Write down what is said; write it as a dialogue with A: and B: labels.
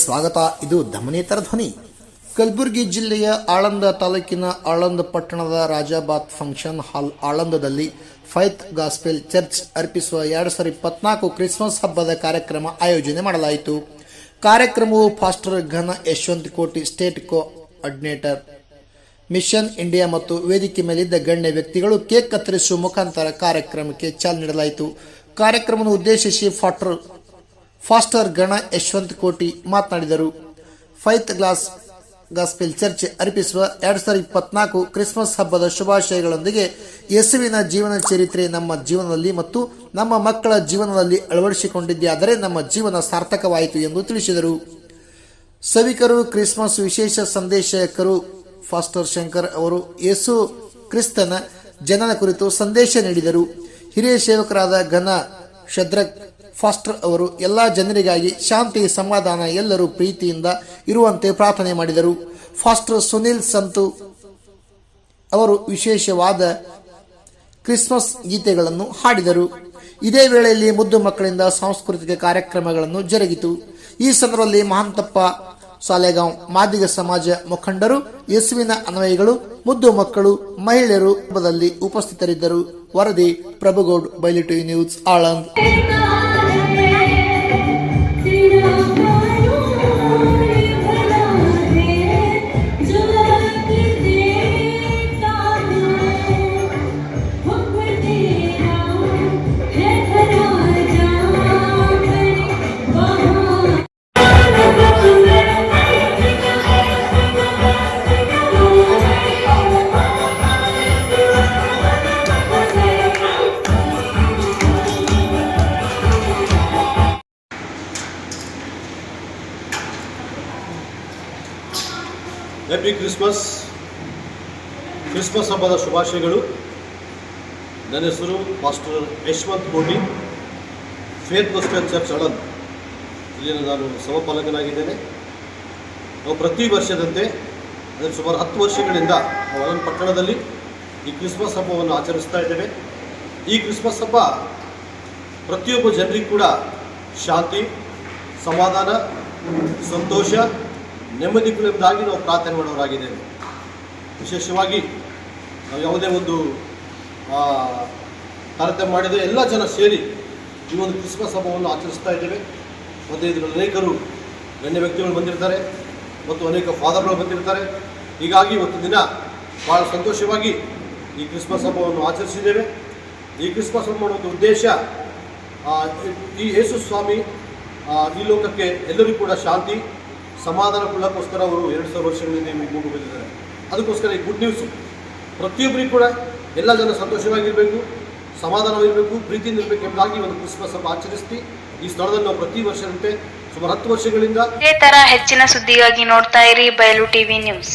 A: ಸ್ವಾಗತ. ಇದು ಧಮನೇತರ ಧ್ವನಿ. ಕಲಬುರಗಿ ಜಿಲ್ಲೆಯ ಆಳಂದ ತಾಲೂಕಿನ ಆಳಂದ ಪಟ್ಟಣದ ರಾಜಾಬಾತ್ ಫಂಕ್ಷನ್ ಹಾಲ್ ಆಳಂದದಲ್ಲಿ ಫೈತ್ ಗಾಸ್ಪೆಲ್ ಚರ್ಚ್ ಅರ್ಪಿಸುವ ಎರಡು ಸಾವಿರದ ಇಪ್ಪತ್ನಾಲ್ಕು ಕ್ರಿಸ್ಮಸ್ ಹಬ್ಬದ ಕಾರ್ಯಕ್ರಮ ಆಯೋಜನೆ ಮಾಡಲಾಯಿತು. ಕಾರ್ಯಕ್ರಮವು ಫಾಸ್ಟರ್ ಘನ Yashavanta Koti state coordinator mission India ಮತ್ತು ವೇದಿಕೆ ಮೇಲಿದ್ದ ಗಣ್ಯ ವ್ಯಕ್ತಿಗಳು ಕೇಕ್ ಕತ್ತರಿಸುವ ಮುಖಾಂತರ ಕಾರ್ಯಕ್ರಮಕ್ಕೆ ಚಾಲನೆ ನೀಡಲಾಯಿತು. ಕಾರ್ಯಕ್ರಮವನ್ನು ಉದ್ದೇಶಿಸಿ ಫಾಸ್ಟರ್ ಫಾಸ್ಟರ್ ಗಣ ಯಶವಂತ್ ಕೋಟಿ ಮಾತನಾಡಿದರು. ಫೈತ್ ಗ್ಲಾಸ್ ಗಾಸ್ಪೆಲ್ ಚರ್ಚ್ ಅರ್ಪಿಸುವ ಎರಡ್ ಸಾವಿರದ ಇಪ್ಪತ್ನಾಲ್ಕು ಕ್ರಿಸ್ಮಸ್ ಹಬ್ಬದ ಶುಭಾಶಯಗಳೊಂದಿಗೆ ಯೇಸುವಿನ ಜೀವನ ಚರಿತ್ರೆ ನಮ್ಮ ಜೀವನದಲ್ಲಿ ಮತ್ತು ನಮ್ಮ ಮಕ್ಕಳ ಜೀವನದಲ್ಲಿ ಅಳವಡಿಸಿಕೊಂಡಿದ್ದಾದರೆ ನಮ್ಮ ಜೀವನ ಸಾರ್ಥಕವಾಯಿತು ಎಂದು ತಿಳಿಸಿದರು. ಸವಿಕರು ಕ್ರಿಸ್ಮಸ್ ವಿಶೇಷ ಸಂದೇಶಕರು ಫಾಸ್ಟರ್ ಶಂಕರ್ ಅವರು ಯೇಸು ಕ್ರಿಸ್ತನ ಜನನ ಕುರಿತು ಸಂದೇಶ ನೀಡಿದರು. ಹಿರಿಯ ಸೇವಕರಾದ ಘನ ಶದ್ರಕ್ ಫಾಸ್ಟರ್ ಅವರು ಎಲ್ಲ ಜನರಿಗಾಗಿ ಶಾಂತಿ, ಸಮಾಧಾನ, ಎಲ್ಲರೂ ಪ್ರೀತಿಯಿಂದ ಇರುವಂತೆ ಪ್ರಾರ್ಥನೆ ಮಾಡಿದರು. ಫಾಸ್ಟರ್ ಸುನಿಲ್ ಸಂತು ಅವರು ವಿಶೇಷವಾದ ಕ್ರಿಸ್ಮಸ್ ಗೀತೆಗಳನ್ನು ಹಾಡಿದರು. ಇದೇ ವೇಳೆಯಲ್ಲಿ ಮುದ್ದು ಮಕ್ಕಳಿಂದ ಸಾಂಸ್ಕೃತಿಕ ಕಾರ್ಯಕ್ರಮಗಳನ್ನು ಜರುಗಿತು. ಈ ಸಂದರ್ಭದಲ್ಲಿ ಮಹಂತಪ್ಪ ಸಾಲೆಗಾಂವ್ ಮಾದಿಗ ಸಮಾಜ ಮುಖಂಡರು, ಯಸುವಿನ ಅನ್ವಯಿಗಳು, ಮುದ್ದು ಮಕ್ಕಳು, ಮಹಿಳೆಯರು ಉಪಸ್ಥಿತರಿದ್ದರು. ವರದಿ, Prabhugoud ಬೈಲಿಟಿ news, Aland.
B: Happy Christmas Christmas ಹಬ್ಬದ ಶುಭಾಶಯಗಳು. ನನ್ನ ಹೆಸರು ಮಾಸ್ಟರ್ ಯಶವಂತ್ ಕೋಟಿ. ಫೇತ್ ಗೋಸ್ಪೆಲ್ ಚರ್ಚ್ ಅಳನ್ ಇಲ್ಲಿನ ನಾನು ಸಮಪಾಲಕನಾಗಿದ್ದೇನೆ. ನಾವು ಪ್ರತಿ ವರ್ಷದಂತೆ ಅಂದರೆ ಸುಮಾರು ಹತ್ತು ವರ್ಷಗಳಿಂದ ನಾವು ಅಳಂದ್ ಪಟ್ಟಣದಲ್ಲಿ ಈ ಕ್ರಿಸ್ಮಸ್ ಹಬ್ಬವನ್ನು ಆಚರಿಸ್ತಾ ಇದ್ದೇವೆ. ಈ ಕ್ರಿಸ್ಮಸ್ ಹಬ್ಬ ಪ್ರತಿಯೊಬ್ಬ ಜನರಿಗೂ ಕೂಡ ಶಾಂತಿ, ಸಮಾಧಾನ, ಸಂತೋಷ ನೆಮ್ಮದಿಗಳಿಂದಾಗಿ ನಾವು ಪ್ರಾರ್ಥನೆ ಮಾಡೋರಾಗಿದ್ದೇವೆ ವಿಶೇಷವಾಗಿ ನಾವು ಯಾವುದೇ ಒಂದು ತಾರತಮ್ಯ ಮಾಡಿದ ಎಲ್ಲ ಜನ ಸೇರಿ ಈ ಒಂದು ಕ್ರಿಸ್ಮಸ್ ಹಬ್ಬವನ್ನು ಆಚರಿಸ್ತಾ ಇದ್ದೇವೆ. ಮತ್ತು ಇದರಲ್ಲಿ ಅನೇಕರು ಗಣ್ಯ ವ್ಯಕ್ತಿಗಳು ಬಂದಿರ್ತಾರೆ ಮತ್ತು ಅನೇಕ ಫಾದರ್ಗಳು ಬಂದಿರ್ತಾರೆ. ಹೀಗಾಗಿ ಇವತ್ತು ದಿನ ಭಾಳ ಸಂತೋಷವಾಗಿ ಈ ಕ್ರಿಸ್ಮಸ್ ಹಬ್ಬವನ್ನು ಆಚರಿಸಿದ್ದೇವೆ. ಈ ಕ್ರಿಸ್ಮಸ್ ಹಬ್ಬ ಮಾಡುವ ಉದ್ದೇಶ ಈ ಯೇಸು ಸ್ವಾಮಿ ಈ ಲೋಕಕ್ಕೆ ಎಲ್ಲರಿಗೂ ಕೂಡ ಶಾಂತಿ ಸಮಾಧಾನ ಕೊಡೋಕ್ಕೋಸ್ಕರ ಅವರು ಎರಡು ಸಾವಿರ ವರ್ಷಗಳಿಂದ ಈ ಬಂದಿದ್ದಾರೆ ಅದಕ್ಕೋಸ್ಕರ ಈ ಗುಡ್ ನ್ಯೂಸು ಪ್ರತಿಯೊಬ್ಬರಿಗೂ ಕೂಡ ಎಲ್ಲ ಜನ ಸಂತೋಷವಾಗಿರಬೇಕು, ಸಮಾಧಾನವಾಗಿರಬೇಕು, ಪ್ರೀತಿಯಿಂದ ಎಂಬುದಾಗಿ ಒಂದು ಕ್ರಿಸ್ಮಸ್ ಹಬ್ಬ ಆಚರಿಸ್ತಿ. ಈ ಸ್ಥಳದಲ್ಲಿ ನಾವು ಪ್ರತಿ ವರ್ಷದಂತೆ ಸುಮಾರು ಹತ್ತು ವರ್ಷಗಳಿಂದ
C: ಇದೇ ತರ ಹೆಚ್ಚಿನ ಸುದ್ದಿಗಾಗಿ ನೋಡ್ತಾ ಇರಿ ಬಯಲು ಟಿವಿ ನ್ಯೂಸ್.